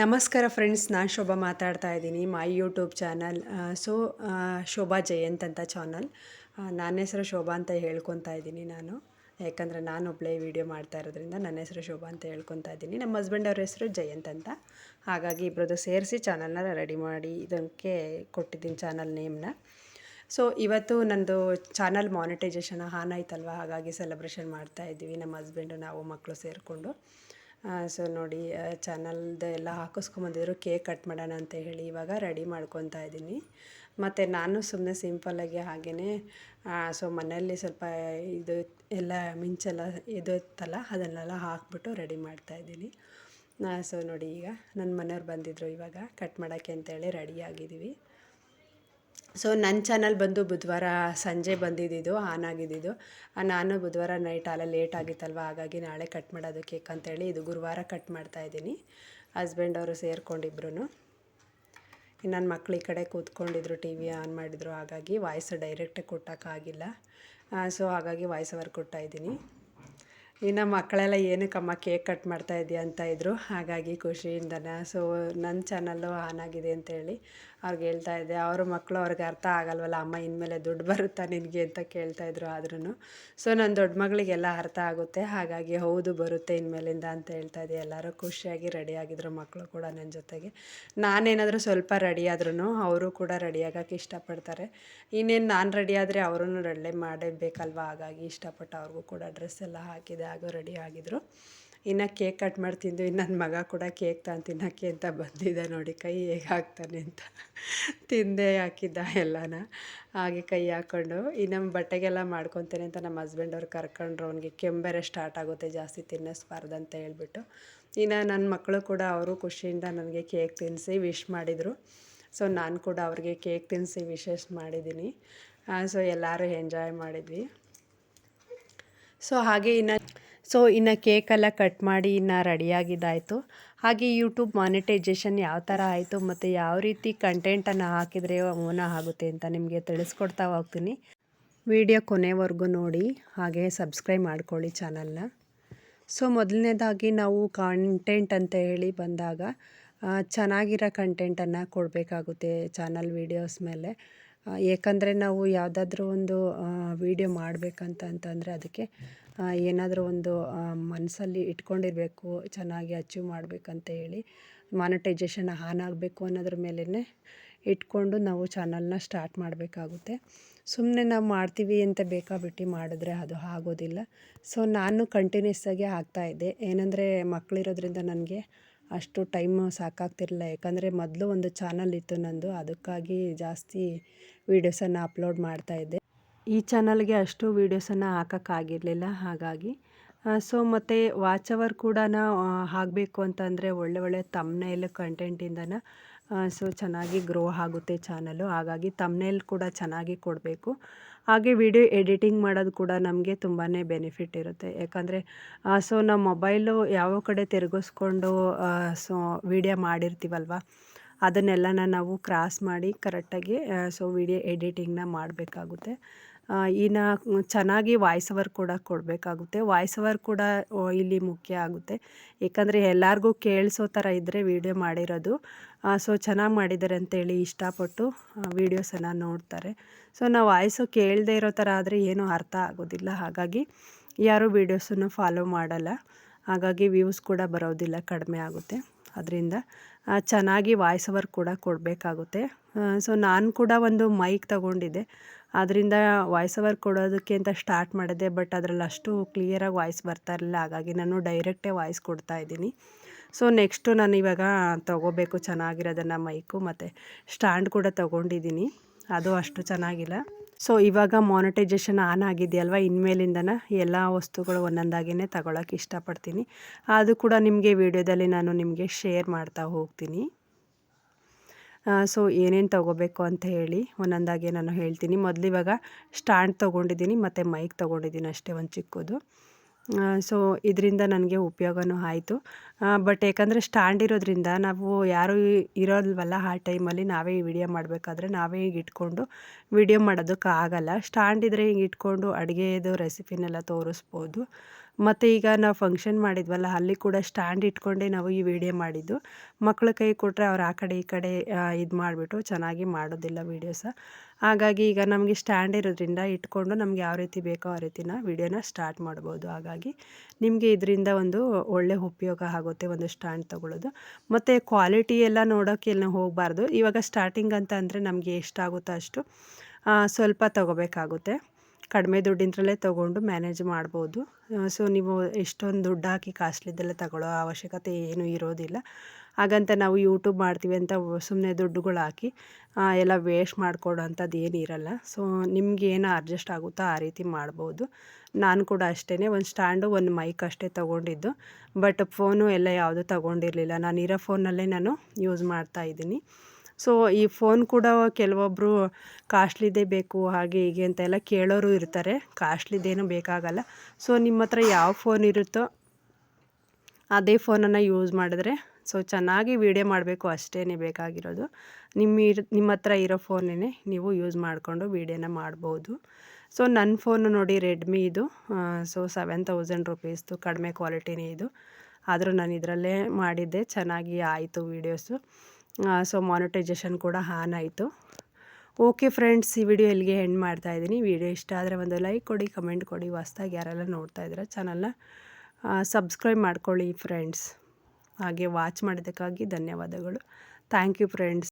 ನಮಸ್ಕಾರ ಫ್ರೆಂಡ್ಸ್, ನಾನು ಶೋಭಾ ಮಾತಾಡ್ತಾ ಇದ್ದೀನಿ, my YouTube channel so Shobha Jayanth ಅಂತ ಚಾನಲ್. ನನ್ನ ಹೆಸರು ಶೋಭಾ ಅಂತ ಹೇಳ್ಕೊತಾ ಇದ್ದೀನಿ ನಾನು. ಯಾಕಂದರೆ ನಾನು ಒಬ್ಬಳೇ ವೀಡಿಯೋ ಮಾಡ್ತಾ ಇರೋದ್ರಿಂದ ನನ್ನ ಹೆಸರು ಶೋಭಾ ಅಂತ ಹೇಳ್ಕೊತಾ ಇದ್ದೀನಿ. ನಮ್ಮ ಹಸ್ಬೆಂಡ್ ಅವ್ರ ಹೆಸರು ಜಯಂತ್ ಅಂತ. ಹಾಗಾಗಿ ಇಬ್ಬರದ್ದು ಸೇರಿಸಿ ಚಾನಲ್ನ ರೆಡಿ ಮಾಡಿ ಇದಕ್ಕೆ ಕೊಟ್ಟಿದ್ದೀನಿ ಚಾನಲ್ ನೇಮ್ನ. ಸೊ ಇವತ್ತು ನಂದು ಚಾನಲ್ ಮಾನಿಟೈಸೇಷನ್ ಆನ್ ಆಯ್ತಲ್ವ? ಹಾಗಾಗಿ ಸೆಲೆಬ್ರೇಷನ್ ಮಾಡ್ತಾ ಇದ್ದೀವಿ. ನಮ್ಮ ಹಸ್ಬೆಂಡು ನಾವು ಮಕ್ಕಳು ಸೇರಿಕೊಂಡು. ಸೊ ನೋಡಿ ಚಾನಲ್ದು ಎಲ್ಲ ಹಾಕಿಸ್ಕೊಂಬಂದಿದ್ರು ಕೇಕ್ ಕಟ್ ಮಾಡೋಣ ಅಂತ ಹೇಳಿ ಇವಾಗ ರೆಡಿ ಮಾಡ್ಕೊತಾ ಇದ್ದೀನಿ. ಮತ್ತು ನಾನು ಸುಮ್ಮನೆ ಸಿಂಪಲ್ಲಾಗಿ ಹಾಗೇ ಸೊ ಮನೆಯಲ್ಲಿ ಸ್ವಲ್ಪ ಇದು ಎಲ್ಲ ಮಿಂಚೆಲ್ಲ ಇದು ಇತ್ತಲ್ಲ ಅದನ್ನೆಲ್ಲ ಹಾಕ್ಬಿಟ್ಟು ರೆಡಿ ಮಾಡ್ತಾಯಿದ್ದೀನಿ ಸೊ ನೋಡಿ ಈಗ ನನ್ನ ಮನೆಯವ್ರು ಬಂದಿದ್ದರು ಇವಾಗ ಕಟ್ ಮಾಡೋಕ್ಕೆ ಅಂತೇಳಿ ರೆಡಿ ಆಗಿದ್ದೀವಿ. ಸೊ ನನ್ನ ಚಾನಲ್ ಬಂದು ಬುಧವಾರ ಸಂಜೆ ಬಂದಿದ್ದು ಆನ್ ಆಗಿದ್ದಿದ್ದು ನಾನು ಬುಧವಾರ ನೈಟ್ ಅಲ್ಲ ಲೇಟ್ ಆಗಿತ್ತಲ್ವ? ಹಾಗಾಗಿ ನಾಳೆ ಕಟ್ ಮಾಡೋದು ಕೇಕ್ ಅಂತೇಳಿ ಇದು ಗುರುವಾರ ಕಟ್ ಮಾಡ್ತಾ ಇದ್ದೀನಿ. ಹಸ್ಬೆಂಡ್ ಅವರು ಸೇರಿಕೊಂಡಿಬ್ರು ನನ್ನ ಮಕ್ಳು ಈ ಕಡೆ ಕೂತ್ಕೊಂಡಿದ್ರು ಟಿ ವಿ ಆನ್ ಮಾಡಿದ್ರು. ಹಾಗಾಗಿ ವಾಯ್ಸ್ ಡೈರೆಕ್ಟಾಗಿ ಕೊಟ್ಟಕ್ಕಾಗಿಲ್ಲ ಸೊ ಹಾಗಾಗಿ ವಾಯ್ಸ್ ಓವರ್ ಕೊಟ್ಟಾಯಿದ್ದೀನಿ ಇನ್ನು ಮಕ್ಕಳೆಲ್ಲ ಏನಕ್ಕಮ್ಮ ಕೇಕ್ ಕಟ್ ಮಾಡ್ತಾ ಇದೆಯಾ ಅಂತ ಇದ್ದರು ಹಾಗಾಗಿ ಖುಷಿಯಿಂದನ? ಸೊ ನನ್ನ ಚಾನಲ್ಲು ಆನ್ ಆಗಿದೆ ಅಂತೇಳಿ. ಅವ್ರಿಗೆ ಹೇಳ್ತಾ ಇದ್ದೆ, ಅವ್ರ ಮಕ್ಕಳು ಅವ್ರಿಗೆ ಅರ್ಥ ಆಗಲ್ವಲ್ಲ, ಅಮ್ಮ ಇನ್ಮೇಲೆ ದುಡ್ಡು ಬರುತ್ತಾ ನಿನಗೆ? ಅಂತ ಕೇಳ್ತಾಯಿದ್ರು ಆದ್ರೂ ಸೊ ನನ್ನ ದೊಡ್ಡ ಮಗಳಿಗೆಲ್ಲ ಅರ್ಥ ಆಗುತ್ತೆ, ಹಾಗಾಗಿ ಹೌದು ಬರುತ್ತೆ ಇನ್ಮೇಲಿಂದ ಅಂತ ಹೇಳ್ತಾ ಇದ್ದೆ. ಎಲ್ಲರೂ ಖುಷಿಯಾಗಿ ರೆಡಿ ಆಗಿದ್ರು ಮಕ್ಕಳು ಕೂಡ ನನ್ನ ಜೊತೆಗೆ. ನಾನೇನಾದರೂ ಸ್ವಲ್ಪ ರೆಡಿ ಆದ್ರೂ ಅವರು ಕೂಡ ರೆಡಿ ಆಗೋಕ್ಕೆ ಇಷ್ಟಪಡ್ತಾರೆ. ಇನ್ನೇನು ನಾನು ರೆಡಿ ಆದರೆ ಅವರೂ ರೆಡಿ ಮಾಡಬೇಕಲ್ವ ಹಾಗಾಗಿ ಇಷ್ಟಪಟ್ಟು ಅವ್ರಿಗೂ ಕೂಡ ಡ್ರೆಸ್ ಎಲ್ಲ ಹಾಕಿದೆ, ಹಾಗೂ ರೆಡಿ ಆಗಿದ್ರು. ಇನ್ನು ಕೇಕ್ ಕಟ್ ಮಾಡಿ ತಿಂದು, ಇನ್ನು ನನ್ನ ಮಗ ಕೂಡ ಕೇಕ್ ತಾನು ತಿನ್ನೋಕ್ಕೆ ಅಂತ ಬಂದಿದೆ ನೋಡಿ, ಕೈ ಹೇಗೆ ಹಾಕ್ತಾನೆ ಅಂತ. ತಿಂದೆ ಹಾಕಿದ್ದ ಎಲ್ಲನ. ಹಾಗೆ ಕೈ ಹಾಕ್ಕೊಂಡು ಇನ್ನು ಬಟ್ಟೆಗೆಲ್ಲ ಮಾಡ್ಕೊತೇನೆ ಅಂತ ನಮ್ಮ ಹಸ್ಬೆಂಡ್ ಅವ್ರು ಕರ್ಕೊಂಡ್ರು, ಅವ್ನಿಗೆ ಕೆಂಬೆರೆ ಸ್ಟಾರ್ಟ್ ಆಗುತ್ತೆ ಜಾಸ್ತಿ ತಿನ್ನಿಸ್ಬಾರ್ದು ಅಂತ ಹೇಳ್ಬಿಟ್ಟು. ಇನ್ನು ನನ್ನ ಮಕ್ಕಳು ಕೂಡ ಅವರು ಖುಷಿಯಿಂದ ನನಗೆ ಕೇಕ್ ತಿನ್ನಿಸಿ ವಿಶ್ ಮಾಡಿದರು. ಸೊ ನಾನು ಕೂಡ ಅವ್ರಿಗೆ ಕೇಕ್ ತಿನ್ನಿಸಿ ವಿಶೇಷ ಮಾಡಿದ್ದೀನಿ ಸೊ ಎಲ್ಲರೂ ಎಂಜಾಯ್ ಮಾಡಿದ್ವಿ. ಸೊ ಹಾಗೆ ಇನ್ನು ಸೊ, ಇನ್ನು ಕೇಕೆಲ್ಲ ಕಟ್ ಮಾಡಿ ಇನ್ನು ರೆಡಿಯಾಗಿದ್ದಾಯಿತು. ಹಾಗೆ ಯೂಟ್ಯೂಬ್ ಮಾನಿಟೈಜೇಷನ್ ಯಾವ ಥರ ಆಯಿತು ಮತ್ತು ಯಾವ ರೀತಿ ಕಂಟೆಂಟನ್ನು ಹಾಕಿದರೆ ಓನ ಆಗುತ್ತೆ ಅಂತ ನಿಮಗೆ ತಿಳಿಸ್ಕೊಡ್ತಾ ಹೋಗ್ತೀನಿ. ವಿಡಿಯೋ ಕೊನೆವರೆಗೂ ನೋಡಿ, ಹಾಗೆ ಸಬ್ಸ್ಕ್ರೈಬ್ ಮಾಡ್ಕೊಳ್ಳಿ ಚಾನಲ್ನ ಸೊ, ಮೊದಲನೇದಾಗಿ ನಾವು ಕಂಟೆಂಟ್ ಅಂತ ಹೇಳಿ ಬಂದಾಗ ಚೆನ್ನಾಗಿರೋ ಕಂಟೆಂಟನ್ನು ಕೊಡಬೇಕಾಗುತ್ತೆ ಚಾನಲ್ ವೀಡಿಯೋಸ್ ಮೇಲೆ. ಏಕೆಂದರೆ ನಾವು ಯಾವುದಾದ್ರೂ ಒಂದು ವೀಡಿಯೋ ಮಾಡಬೇಕಂತ ಅಂತಂದರೆ ಅದಕ್ಕೆ ಏನಾದರೂ ಒಂದು ಮನಸ್ಸಲ್ಲಿ ಇಟ್ಕೊಂಡಿರಬೇಕು, ಚೆನ್ನಾಗಿ ಅಚೀವ್ ಮಾಡಬೇಕಂತ ಹೇಳಿ ಮಾನಿಟೈಜೇಷನ್ ಆನ್ ಆಗಬೇಕು ಅನ್ನೋದ್ರ ಮೇಲೇ ಇಟ್ಕೊಂಡು ನಾವು ಚಾನಲ್ನ ಸ್ಟಾರ್ಟ್ ಮಾಡಬೇಕಾಗುತ್ತೆ. ಸುಮ್ಮನೆ ನಾವು ಮಾಡ್ತೀವಿ ಅಂತ ಬೇಕಾಬಿಟ್ಟು ಮಾಡಿದ್ರೆ ಅದು ಆಗೋದಿಲ್ಲ. ಸೊ ನಾನು ಕಂಟಿನ್ಯೂಸ್ ಆಗಿ ಆಗ್ತಾಯಿದ್ದೆ ಏನಂದರೆ ಮಕ್ಕಳಿರೋದ್ರಿಂದ ನನಗೆ ಅಷ್ಟು ಟೈಮ್ ಸಾಕಾಗ್ತಿರಲಿಲ್ಲ. ಯಾಕಂದರೆ ಮೊದಲು ಒಂದು ಚಾನಲ್ ಇತ್ತು ನಂದು, ಅದಕ್ಕಾಗಿ ಜಾಸ್ತಿ ವೀಡಿಯೋಸನ್ನು ಅಪ್ಲೋಡ್ ಮಾಡ್ತಾಯಿದ್ದೆ ಈ ಚಾನಲ್ಗೆ ಅಷ್ಟು ವೀಡಿಯೋಸನ್ನು ಹಾಕೋಕ್ಕಾಗಿರಲಿಲ್ಲ ಹಾಗಾಗಿ ಸೊ ಮತ್ತು ವಾಚ್ ಅವರ್ ಕೂಡ ಆಗಬೇಕು ಅಂತಂದರೆ ಒಳ್ಳೆ ಒಳ್ಳೆ ತಮ್ನೇಲ್ ಕಂಟೆಂಟಿಂದನ ಸೊ ಚೆನ್ನಾಗಿ ಗ್ರೋ ಆಗುತ್ತೆ ಚಾನಲು ಹಾಗಾಗಿ ತಮ್ನೇಲ್ ಕೂಡ ಚೆನ್ನಾಗಿ ಕೊಡಬೇಕು. ಹಾಗೆ ವಿಡಿಯೋ ಎಡಿಟಿಂಗ್ ಮಾಡೋದು ಕೂಡ ನಮಗೆ ತುಂಬಾ ಬೆನಿಫಿಟ್ ಇರುತ್ತೆ. ಯಾಕಂದರೆ ಸೊ ನಮ್ಮ ಮೊಬೈಲು ಯಾವ ಕಡೆ ತಿರುಗಿಸ್ಕೊಂಡು ಸೊ ವಿಡಿಯೋ ಮಾಡಿರ್ತೀವಲ್ವ, ಅದನ್ನೆಲ್ಲನ ನಾವು ಕ್ರಾಸ್ ಮಾಡಿ ಕರೆಕ್ಟಾಗಿ ಸೊ ವಿಡಿಯೋ ಎಡಿಟಿಂಗ್ನ ಮಾಡಬೇಕಾಗುತ್ತೆ. ಇನ್ನು ಚೆನ್ನಾಗಿ ವಾಯ್ಸ್ ಓವರ್ ಕೂಡ ಕೊಡಬೇಕಾಗುತ್ತೆ. ವಾಯ್ಸ್ ಓವರ್ ಕೂಡ ಇಲ್ಲಿ ಮುಖ್ಯ ಆಗುತ್ತೆ. ಏಕೆಂದರೆ ಎಲ್ಲರಿಗೂ ಕೇಳಿಸೋ ಥರ ಇದ್ದರೆ ವೀಡಿಯೋ ಮಾಡಿರೋದು. ಸೊ ಚೆನ್ನಾಗಿ ಮಾಡಿದ್ದಾರೆ ಅಂತೇಳಿ ಇಷ್ಟಪಟ್ಟು ವೀಡಿಯೋಸನ್ನು ನೋಡ್ತಾರೆ. ಸೊ ನಾವು ವಾಯ್ಸು ಕೇಳದೇ ಇರೋ ಥರ ಆದರೆ ಏನೂ ಅರ್ಥ ಆಗೋದಿಲ್ಲ. ಹಾಗಾಗಿ ಯಾರೂ ವೀಡಿಯೋಸನ್ನು ಫಾಲೋ ಮಾಡಲ್ಲ. ಹಾಗಾಗಿ ವ್ಯೂಸ್ ಕೂಡ ಬರೋದಿಲ್ಲ, ಕಡಿಮೆ ಆಗುತ್ತೆ. ಅದರಿಂದ ಚೆನ್ನಾಗಿ ವಾಯ್ಸ್ ಓವರ್ ಕೂಡ ಕೊಡಬೇಕಾಗುತ್ತೆ. ಸೊ ನಾನು ಕೂಡ ಒಂದು ಮೈಕ್ ತಗೊಂಡಿದ್ದೆ. ಅದರಿಂದ ವಾಯ್ಸ್ ಓವರ್ ಕೊಡೋದಕ್ಕೆ ಅಂತ ಸ್ಟಾರ್ಟ್ ಮಾಡಿದೆ ಬಟ್ ಅದರಲ್ಲಿ ಅಷ್ಟು ಕ್ಲಿಯರಾಗಿ ವಾಯ್ಸ್ ಬರ್ತಾ ಇರಲಿಲ್ಲ. ಹಾಗಾಗಿ ನಾನು ಡೈರೆಕ್ಟೇ ವಾಯ್ಸ್ ಕೊಡ್ತಾ ಇದ್ದೀನಿ. ಸೊ ನೆಕ್ಸ್ಟು ನಾನು ಇವಾಗ ತೊಗೋಬೇಕು ಚೆನ್ನಾಗಿರೋದನ್ನು ಮೈಕು ಮತ್ತು ಸ್ಟ್ಯಾಂಡ್ ಕೂಡ ತೊಗೊಂಡಿದ್ದೀನಿ. ಅದು ಅಷ್ಟು ಚೆನ್ನಾಗಿಲ್ಲ. ಸೊ ಇವಾಗ ಮಾನಿಟೈಜೇಷನ್ ಆನ್ ಆಗಿದೆಯಲ್ವ? ಇನ್ಮೇಲಿಂದನ ಎಲ್ಲ ವಸ್ತುಗಳು ಒಂದೊಂದಾಗಿಯೇ ತಗೊಳಕ್ಕೆ ಇಷ್ಟಪಡ್ತೀನಿ. ಅದು ಕೂಡ ನಿಮಗೆ ವಿಡಿಯೋದಲ್ಲಿ ನಾನು ನಿಮಗೆ ಶೇರ್ ಮಾಡ್ತಾ ಹೋಗ್ತೀನಿ. ಸೊ ಏನೇನು ತೊಗೋಬೇಕು ಅಂತ ಹೇಳಿ ಒಂದೊಂದಾಗಿ ನಾನು ಹೇಳ್ತೀನಿ. ಮೊದಲು ಇವಾಗ ಸ್ಟ್ಯಾಂಡ್ ತೊಗೊಂಡಿದ್ದೀನಿ, ಮತ್ತು ಮೈಕ್ ತೊಗೊಂಡಿದ್ದೀನಿ ಅಷ್ಟೇ ಒಂದು ಚಿಕ್ಕದು. ಸೊ ಇದರಿಂದ ನನಗೆ ಉಪಯೋಗವೂ ಆಯಿತು. ಬಟ್ ಯಾಕಂದರೆ ಸ್ಟ್ಯಾಂಡ್ ಇರೋದ್ರಿಂದ ನಾವು ಯಾರೂ ಇರೋಲ್ವಲ್ಲ ಆ ಟೈಮಲ್ಲಿ ನಾವೇ ವಿಡಿಯೋ ಮಾಡಬೇಕಾದ್ರೆ ನಾವೇ ಈಗ ಇಟ್ಕೊಂಡು ವಿಡಿಯೋ ಮಾಡೋದಕ್ಕೆ ಆಗಲ್ಲ. ಸ್ಟ್ಯಾಂಡ್ ಇದ್ದರೆ ಹಿಂಗೆ ಇಟ್ಕೊಂಡು ಅಡುಗೆದು ರೆಸಿಪಿನೆಲ್ಲ ತೋರಿಸ್ಬೋದು. ಮತ್ತು ಈಗ ನಾವು ಫಂಕ್ಷನ್ ಮಾಡಿದ್ವಲ್ಲ, ಅಲ್ಲಿ ಕೂಡ ಸ್ಟ್ಯಾಂಡ್ ಇಟ್ಕೊಂಡೇ ನಾವು ಈ ವಿಡಿಯೋ ಮಾಡಿದ್ದು. ಮಕ್ಕಳ ಕೈ ಕೊಟ್ಟರೆ ಅವ್ರು ಆ ಕಡೆ ಈ ಕಡೆ ಇದು ಮಾಡಿಬಿಟ್ಟು ಚೆನ್ನಾಗಿ ಮಾಡೋದಿಲ್ಲ ವೀಡಿಯೋಸ ಹಾಗಾಗಿ ಈಗ ನಮಗೆ ಸ್ಟ್ಯಾಂಡ್ ಇರೋದ್ರಿಂದ ಇಟ್ಕೊಂಡು ನಮ್ಗೆ ಯಾವ ರೀತಿ ಬೇಕೋ ಆ ರೀತಿನ ವಿಡಿಯೋನ ಸ್ಟಾರ್ಟ್ ಮಾಡ್ಬೋದು. ಹಾಗಾಗಿ ನಿಮಗೆ ಇದರಿಂದ ಒಂದು ಒಳ್ಳೆ ಉಪಯೋಗ ಆಗುತ್ತೆ ಒಂದು ಸ್ಟ್ಯಾಂಡ್ ತೊಗೊಳ್ಳೋದು. ಮತ್ತು ಕ್ವಾಲಿಟಿ ಎಲ್ಲ ನೋಡೋಕ್ಕೆ ಎಲ್ಲ ಹೋಗಬಾರ್ದು. ಇವಾಗ ಸ್ಟಾರ್ಟಿಂಗ್ ಅಂತ ಅಂದರೆ ನಮಗೆ ಎಷ್ಟಾಗುತ್ತೋ ಅಷ್ಟು ಸ್ವಲ್ಪ ತೊಗೋಬೇಕಾಗುತ್ತೆ. ಕಡಿಮೆ ದುಡ್ಡಿಂದಲೇ ತೊಗೊಂಡು ಮ್ಯಾನೇಜ್ ಮಾಡ್ಬೋದು. ಸೊ ನೀವು ಎಷ್ಟೊಂದು ದುಡ್ಡು ಹಾಕಿ ಕಾಸ್ಟ್ಲಿದ್ದೆಲ್ಲ ತಗೊಳ್ಳೋ ಅವಶ್ಯಕತೆ ಏನೂ ಇರೋದಿಲ್ಲ. ಹಾಗಂತ ನಾವು ಯೂಟ್ಯೂಬ್ ಮಾಡ್ತೀವಿ ಅಂತ ಸುಮ್ಮನೆ ದುಡ್ಡುಗಳು ಹಾಕಿ ಎಲ್ಲ ವೇಸ್ಟ್ ಮಾಡ್ಕೊಡೋ ಅಂಥದ್ದು ಇರಲ್ಲ. ಸೊ ನಿಮ್ಗೆ ಏನು ಅಡ್ಜಸ್ಟ್ ಆಗುತ್ತೋ ಆ ರೀತಿ ಮಾಡ್ಬೋದು. ನಾನು ಕೂಡ ಅಷ್ಟೇ ಒಂದು ಸ್ಟ್ಯಾಂಡು ಒಂದು ಮೈಕ್ ಅಷ್ಟೇ ತೊಗೊಂಡಿದ್ದು. ಬಟ್ ಫೋನು ಎಲ್ಲ ಯಾವುದೂ ತೊಗೊಂಡಿರಲಿಲ್ಲ. ನಾನು ಇರೋ ಫೋನಲ್ಲೇ ನಾನು ಯೂಸ್ ಮಾಡ್ತಾ ಇದ್ದೀನಿ. ಸೊ ಈ ಫೋನ್ ಕೂಡ ಕೆಲವೊಬ್ಬರು ಕಾಸ್ಟ್ಲಿದೇ ಬೇಕು, ಹಾಗೆ ಹೀಗೆ ಅಂತ ಎಲ್ಲ ಕೇಳೋರು ಇರ್ತಾರೆ. ಕಾಸ್ಟ್ಲಿದೇನು ಬೇಕಾಗಲ್ಲ. ಸೊ ನಿಮ್ಮ ಹತ್ರ ಯಾವ ಫೋನ್ ಇರುತ್ತೋ ಅದೇ ಫೋನನ್ನು ಯೂಸ್ ಮಾಡಿದ್ರೆ, ಸೊ ಚೆನ್ನಾಗಿ ವೀಡಿಯೋ ಮಾಡಬೇಕು ಅಷ್ಟೇ ಬೇಕಾಗಿರೋದು. ನಿಮ್ಮ ನಿಮ್ಮ ಹತ್ರ ಇರೋ ಫೋನೇ ನೀವು ಯೂಸ್ ಮಾಡಿಕೊಂಡು ವೀಡಿಯೋನ ಮಾಡ್ಬೋದು. ಸೊ ನನ್ನ ಫೋನು ನೋಡಿ ರೆಡ್ಮಿ ಇದು. ಸೊ ಸೆವೆನ್ ತೌಸಂಡ್ ರುಪೀಸ್ದು, ಕಡಿಮೆ ಕ್ವಾಲಿಟಿನೇ ಇದು. ಆದರೂ ನಾನು ಇದರಲ್ಲೇ ಮಾಡಿದ್ದೆ, ಚೆನ್ನಾಗಿ ಆಯಿತು ವೀಡಿಯೋಸು ಸೊ ಮಾನಿಟೈಸೇಷನ್ ಕೂಡ ಆನ್ ಆಯಿತು ಓಕೆ ಫ್ರೆಂಡ್ಸ್ ಈ ವಿಡಿಯೋ ಇಲ್ಲಿಗೆ ಎಂಡ್ ಮಾಡ್ತಾ ಇದ್ದೀನಿ. ವಿಡಿಯೋ ಇಷ್ಟ ಆದರೆ ಒಂದು ಲೈಕ್ ಕೊಡಿ ಕಮೆಂಟ್ ಕೊಡಿ. ಹೊಸ್ದಾಗಿ ಯಾರೆಲ್ಲ ನೋಡ್ತಾ ಇದ್ದೀರಾ ಚಾನಲ್ನ ಸಬ್ಸ್ಕ್ರೈಬ್ ಮಾಡ್ಕೊಳ್ಳಿ ಫ್ರೆಂಡ್ಸ್ ಹಾಗೆ ವಾಚ್ ಮಾಡಿದ್ದಕ್ಕಾಗಿ ಧನ್ಯವಾದಗಳು. Thank you friends